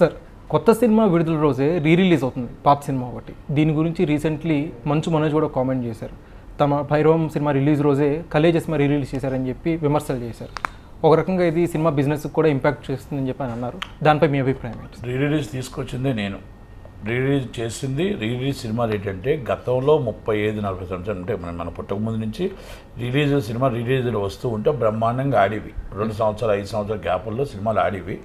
Sir కొత్త cinema విడుదల రోజే రీ రిలీజ్ అవుతుంది పాత సినిమా ఒకటి. దీని గురించి రీసెంట్లీ మంచు మనోజ్ కూడా కామెంట్ చేశారు. తమ భైరవం సినిమా రిలీజ్ రోజే కలేజ సినిమా రీ రిలీజ్ చేశారని చెప్పి విమర్శలు చేశారు. ఒక రకంగా ఇది సినిమా బిజినెస్కి కూడా ఇంపాక్ట్ చేస్తుందని చెప్పి అని అన్నారు. దానిపై మీ అభిప్రాయం ఏంటి? రీ రిలీజ్ తీసుకొచ్చిందే నేను. రిలీజ్ చేసింది రిలీజ్ సినిమాలు ఏంటంటే గతంలో ముప్పై ఐదు నలభై సంవత్సరాలు అంటే మన మన పుట్టక ముందు నుంచి రిలీజ్ సినిమా రిలీజ్లు వస్తూ ఉంటే బ్రహ్మాండంగా ఆడివి. రెండు సంవత్సరాలు ఐదు సంవత్సరాల గ్యాపుల్లో సినిమాలు ఆడివి.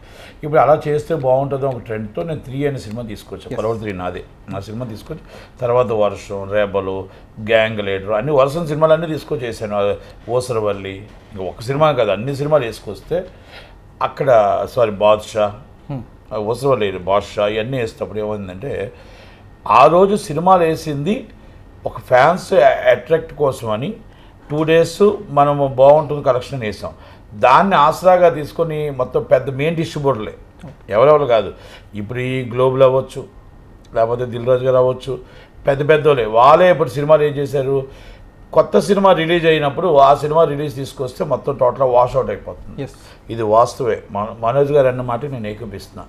ఇప్పుడు అలా చేస్తే బాగుంటుందో ఒక ట్రెండ్తో నేను త్రీ అనే సినిమా తీసుకొచ్చాను. పరవర్ త్రీ నాదే. నా సినిమా తీసుకొచ్చి తర్వాత వర్షం రేబలు గ్యాంగ్ లీడర్ అన్ని వర్షం సినిమాలన్నీ తీసుకొచ్చేసాను ఓసరవల్లి ఇంకా ఒక సినిమా కాదు అన్ని సినిమాలు వేసుకొస్తే అక్కడ సారీ బాద్షా అవసరం లేదు బాద్షా ఇవన్నీ వేసేటప్పుడు ఏమైందంటే ఆ రోజు సినిమాలు వేసింది ఒక ఫ్యాన్స్ అట్రాక్ట్ కోసం అని టూ డేస్ మనము బాగుంటుంది కలెక్షన్ వేసాం. దాన్ని ఆసరాగా తీసుకొని మొత్తం పెద్ద మెయిన్ డిస్ట్రిబ్యూటర్లే. ఎవరెవరు కాదు. ఇప్పుడు ఈ గ్లోబల్ అవ్వచ్చు లేకపోతే దిల్ రాజు గారు అవ్వచ్చు పెద్ద పెద్దోళ్ళే. వాళ్ళే ఇప్పుడు సినిమాలు ఏం చేశారు? కొత్త సినిమా రిలీజ్ అయినప్పుడు ఆ సినిమా రిలీజ్ తీసుకొస్తే మొత్తం టోటల్ వాష్ అవుట్ అయిపోతుంది. ఇది వాస్తవే మన- మనోజ్ గారు అన్న మాట నేను ఏకపిస్తున్నా.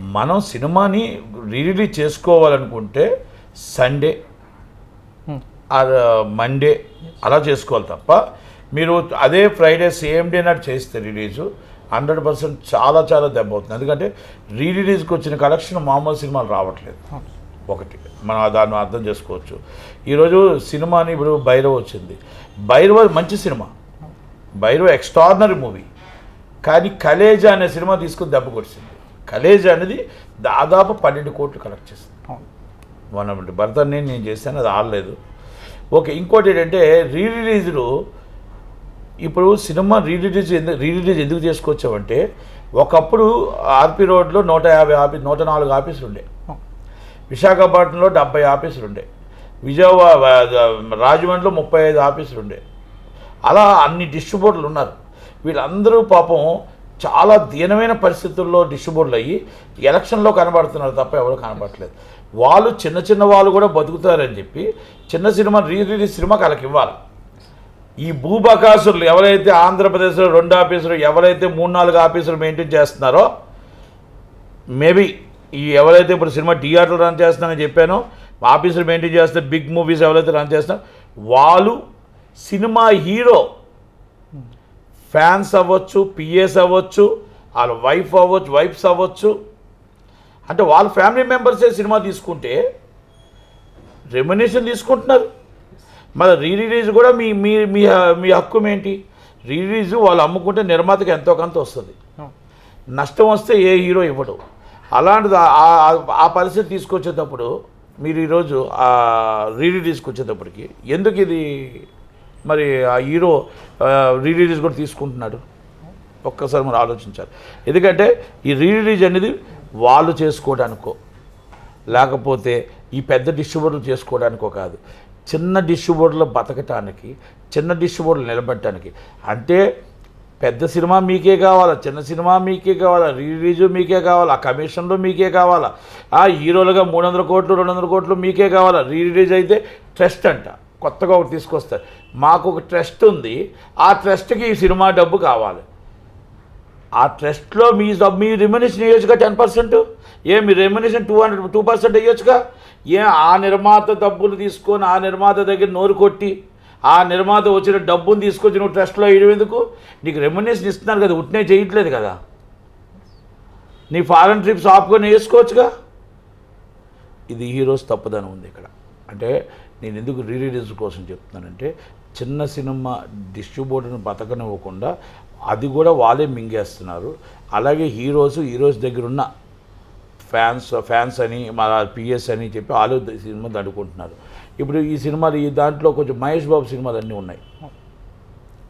మనం సినిమాని రిలీజ్ చేసుకోవాలనుకుంటే సండే ఆర్ మండే అలా చేసుకోవాలి తప్ప మీరు అదే ఫ్రైడే సేమ్ డే నాడు చేస్తే రిలీజు హండ్రెడ్ పర్సెంట్ చాలా చాలా దెబ్బ అవుతుంది. ఎందుకంటే రీ రిలీజ్కి వచ్చిన కలెక్షన్ మామూలు సినిమాలు రావట్లేదు. ఒకటి. మనం దాన్ని అర్థం చేసుకోవచ్చు. ఈరోజు సినిమాని ఇప్పుడు భైరవ్ వచ్చింది. భైరవ మంచి సినిమా. Bhairava extraordinary movie. కానీ కలేజా అనే సినిమా తీసుకుని దెబ్బ కొట్టింది. కలేజా అనేది దాదాపు పన్నెండు కోట్లు కలెక్ట్ చేసింది. మన భరతాన్ని నేను చేశాను అది ఆడలేదు. ఓకే ఇంకోటి ఏంటంటే రీ రిలీజ్లు ఇప్పుడు సినిమా రీ రిలీజ్ ఎందుకు రీ రిలీజ్ ఎందుకు చేసుకొచ్చామంటే ఒకప్పుడు ఆర్పి రోడ్లో నూట యాభై ఆఫీస్ నూట నాలుగు ఆఫీసులు ఉండే విశాఖపట్నంలో డెబ్బై ఆఫీసులు ఉండే. విజయవాడ రాజమండ్రిలో ముప్పై ఐదు ఆఫీసులు ఉండే. అలా అన్ని డిస్ట్రిబ్యూటర్లు ఉన్నారు. వీళ్ళందరూ పాపం చాలా దీనమైన పరిస్థితుల్లో డిస్ట్రిబ్యూటర్లు అయ్యి ఎలక్షన్లో కనబడుతున్నారు తప్ప ఎవరు కనబడట్లేదు. వాళ్ళు చిన్న చిన్న వాళ్ళు కూడా బతుకుతారని చెప్పి చిన్న సినిమా రీ రిలీజ్ సినిమాకి వాళ్ళకి ఇవ్వాలి. ఈ భూబకాసులు ఎవరైతే ఆంధ్రప్రదేశ్లో రెండు ఆఫీసులు ఎవరైతే మూడు నాలుగు ఆఫీసులు మెయింటైన్ చేస్తున్నారో మేబీ ఈ ఎవరైతే ఇప్పుడు సినిమా థియేటర్లు రన్ చేస్తున్నారని చెప్పానో ఆఫీసులు మెయింటైన్ చేస్తే బిగ్ మూవీస్ ఎవరైతే రన్ చేస్తున్నారో వాళ్ళు సినిమా హీరో. ఫ్యాన్స్ అవ్వచ్చు పిఎస్ అవ్వచ్చు వాళ్ళ వైఫ్ అవ్వచ్చు వైఫ్స్ అవ్వచ్చు. అంటే వాళ్ళ ఫ్యామిలీ మెంబర్సే సినిమా తీసుకుంటే రెమ్యునేషన్ తీసుకుంటున్నారు. మరి రీ రిలీజ్ కూడా మీ మీ మీ మీ హక్కు ఏంటి? రీ రిలీజ్ వాళ్ళు అమ్ముకుంటే నిర్మాతకి ఎంతో కొంత వస్తుంది. నష్టం వస్తే ఏ హీరో ఇవ్వడు. అలాంటిది ఆ- పరిస్థితి తీసుకొచ్చేటప్పుడు మీరు ఈరోజు ఆ వచ్చేటప్పటికి ఎందుకు ఇది మరి ఆ హీరో రీరిలీజ్ కూడా తీసుకుంటున్నాడు? ఒక్కసారి మనం ఆలోచించాలి. ఎందుకంటే ఈ రీరిలీజ్ అనేది వాళ్ళు చేసుకోవడానికో లేకపోతే ఈ పెద్ద డిస్ట్రిబ్యూటర్లు చేసుకోవడానికో కాదు. చిన్న డిస్ట్రిబ్యూటర్లు బతకటానికి చిన్న డిస్ట్రిబ్యూటర్లు నిలబడటానికి అంటే పెద్ద సినిమా మీకే కావాలా? చిన్న సినిమా మీకే కావాలా? రిలీజు మీకే కావాలా? కమిషన్లు మీకే కావాలా? ఆ హీరోలుగా మూడు వందల కోట్లు రెండు వందల కోట్లు మీకే కావాలా? రీ రిలీజ్ అయితే ట్రస్ట్ అంట. కొత్తగా ఒకటి తీసుకొస్తారు. మాకు ఒక ట్రస్ట్ ఉంది. ఆ ట్రస్ట్కి ఈ సినిమా డబ్బు కావాలి. ఆ ట్రస్ట్లో మీ సబ్ మీ రెమ్యునేషన్ వేయొచ్చుగా టెన్ పర్సెంట్? ఏ మీ remuneration two hundred two percent వేయొచ్చుగా ఏ ఆ నిర్మాత డబ్బులు తీసుకొని ఆ నిర్మాత దగ్గర నోరు కొట్టి ఆ నిర్మాత వచ్చిన డబ్బును తీసుకొచ్చి నువ్వు ట్రస్ట్లో వేయడం ఎందుకు? నీకు రెమ్యునేషన్ ఇస్తున్నారు కదా ఉట్నే చేయట్లేదు కదా. నీ ఫారెన్ ట్రిప్స్ ఆపుకొని వేసుకోవచ్చుగా? ఇది హీరోస్ తప్పుదనం ఉంది ఇక్కడ. అంటే నేను ఎందుకు రీ రిలీజ్ కోసం చెప్తున్నానంటే చిన్న సినిమా డిస్ట్రిబ్యూటర్ని బతకనివ్వకుండా అది కూడా వాళ్ళే మింగేస్తున్నారు. అలాగే హీరోస్ హీరోస్ దగ్గర ఉన్న ఫ్యాన్స్ ఫ్యాన్స్ అని మా పిఎస్ అని చెప్పి వాళ్ళు సినిమా దండుకుంటున్నారు ఇప్పుడు ఈ సినిమాలు ఈ దాంట్లో కొంచెం మహేష్ బాబు సినిమాలు అన్నీ ఉన్నాయి.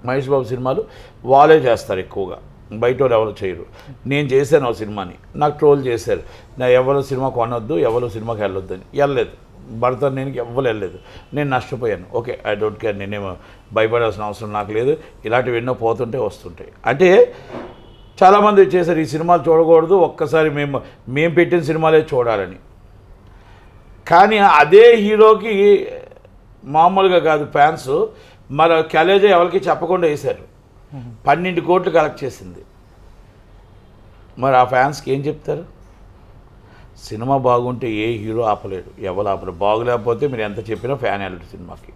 మహేష్ బాబు సినిమాలు వాళ్ళే చేస్తారు ఎక్కువగా. బయట వాళ్ళు ఎవరు చేయరు. నేను చేశాను ఆ సినిమాని. నాకు ట్రోల్ చేశారు. నా ఎవరు సినిమా కొనొద్దు ఎవరు సినిమాకి వెళ్ళొద్దు అని వెళ్ళలేదు. భర్త నేను ఎవ్వరు వెళ్ళలేదు. నేను నష్టపోయాను. ఓకే ఐ డోంట్ కేర్ నేనేమో భయపడాల్సిన అవసరం నాకు లేదు. ఇలాంటివి ఎన్నో పోతుంటే వస్తుంటాయి. అంటే చాలామంది చేశారు ఈ సినిమాలు చూడకూడదు. ఒక్కసారి మేము మేము పెట్టిన సినిమాలే చూడాలని. కానీ అదే హీరోకి మామూలుగా కాదు ఫ్యాన్స్. మరి క్యాలేజా ఎవరికి చెప్పకుండా వేశారు. పన్నెండు కోట్లు కలెక్ట్ చేసింది. మరి ఆ ఫ్యాన్స్కి ఏం చెప్తారు? సినిమా బాగుంటే ఏ హీరో ఆపలేడు. ఎవరు ఆపలేడు బాగులేకపోతే మీరు ఎంత చెప్పినా ఫ్యాన్ వెళ్ళడు సినిమాకి.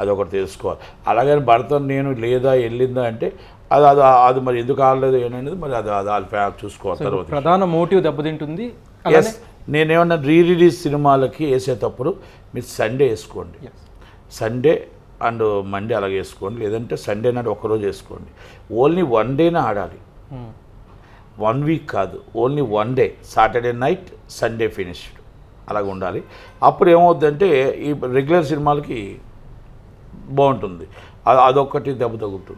అదొకటి తెలుసుకోవాలి. అలాగని భర్త నేను లేదా వెళ్ళిందా అంటే అది అది అది మరి ఎందుకు ఆడలేదు ఏంటనేది మరి అది అది వాళ్ళ ఫ్యా చూసుకోవాలి తర్వాత ప్రధాన మోటివ్ దెబ్బతింటుంది ఎస్ నేనేమన్నా రీ రిలీజ్ సినిమాలకి వేసేటప్పుడు మీరు సండే వేసుకోండి. సండే అండ్ మండే అలాగే వేసుకోండి. లేదంటే సండే నాడు ఒక్కరోజు వేసుకోండి. ఓన్లీ వన్ డేనే ఆడాలి. Hmm. వన్ వీక్ కాదు. Only one day. Saturday night Sunday finished. అలాగ ఉండాలి. అప్పుడు ఏమవుద్దంటే ఈ రెగ్యులర్ సినిమాలకి బాగుంటుంది. అది అదొక్కటి దెబ్బ తగులుతుంది.